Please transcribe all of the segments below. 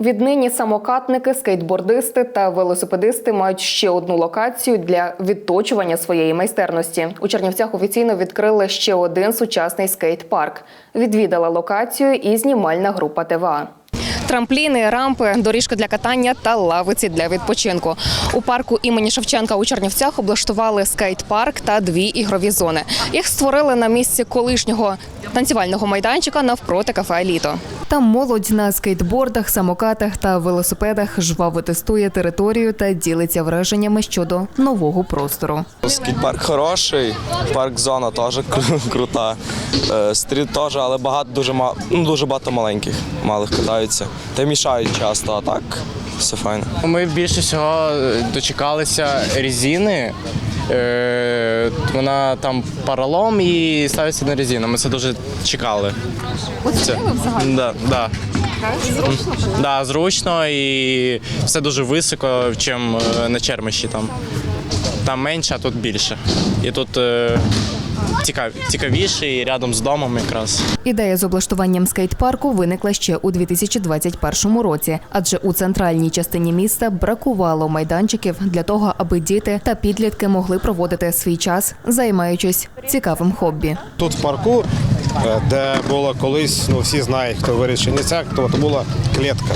Віднині самокатники, скейтбордисти та велосипедисти мають ще одну локацію для відточування своєї майстерності. У Чернівцях офіційно відкрили ще один сучасний скейт-парк. Відвідала локацію і знімальна група ТВА. Трампліни, рампи, доріжка для катання та лавиці для відпочинку. У парку імені Шевченка у Чернівцях облаштували скейт-парк та дві ігрові зони. Їх створили на місці колишнього танцювального майданчика навпроти кафе Літо. Там молодь на скейтбордах, самокатах та велосипедах жваво тестує територію та ділиться враженнями щодо нового простору. Скейт-парк хороший, парк-зона теж крута. Е, Стріт теж, але багато дуже ма- ну, дуже багато маленьких, малих катаються. Та мішають часто, а так все файно. Ми більше всього е, дочекалися резини. Е, Вона там паралом і ставиться на резину. Ми це дуже чекали. Це, да, да. Зручно? Да, зручно і все дуже високо, чим е, на чермищі там. Там менше, а тут більше. І тут цікав, цікавіше і рядом з домом якраз. Ідея з облаштуванням скейт-парку виникла ще у 2021 році, адже у центральній частині міста бракувало майданчиків для того, аби діти та підлітки могли проводити свій час, займаючись цікавим хобі. Тут в парку, е, де було колись, ну всі знають, хто виріс в Чернівцях, то, то була клітка.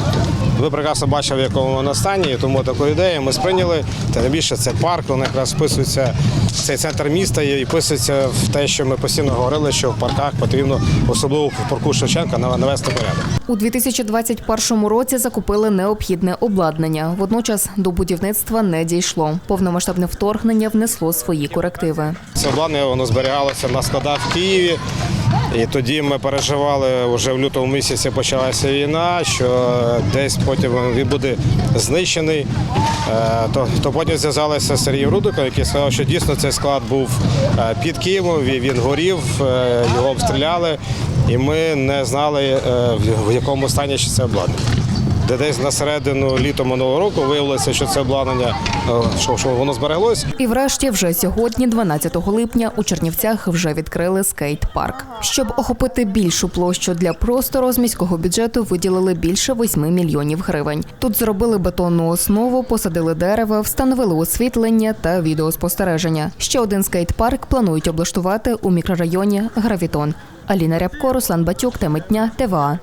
Ви прекрасно бачили, в якому вона стані, тому таку ідею ми сприйняли. Та найбільше це парк, він якраз вписується в цей центр міста і вписується в те, що ми постійно говорили, що в парках потрібно, особливо в парку Шевченка, навести порядок. У 2021 році закупили необхідне обладнання. Водночас до будівництва не дійшло. Повномасштабне вторгнення внесло свої корективи. Це обладнання воно зберігалося на складах в Києві. І тоді ми переживали, вже в лютому місяці почалася війна, що десь потім він буде знищений. Е, То, то потім зв'язалися з Сергієм Рудиком, який сказав, що дійсно цей склад був е, під Києвом, він горів, е, його обстріляли, і ми не знали, в якому стані ще це обладнання. Де десь на середину літа минулого року виявилося, що це обладнання, е, що, що воно збереглось. І врешті, вже сьогодні, 12 липня, у Чернівцях вже відкрили скейт-парк. Щоб охопити більшу площу для простору, з міського бюджету виділили більше 8 мільйонів гривень. Тут зробили бетонну основу, посадили дерева, встановили освітлення та відеоспостереження. Ще один скейт-парк планують облаштувати у мікрорайоні Гравітон. Аліна Рябко, Руслан Батюк, Теми дня, ТВА.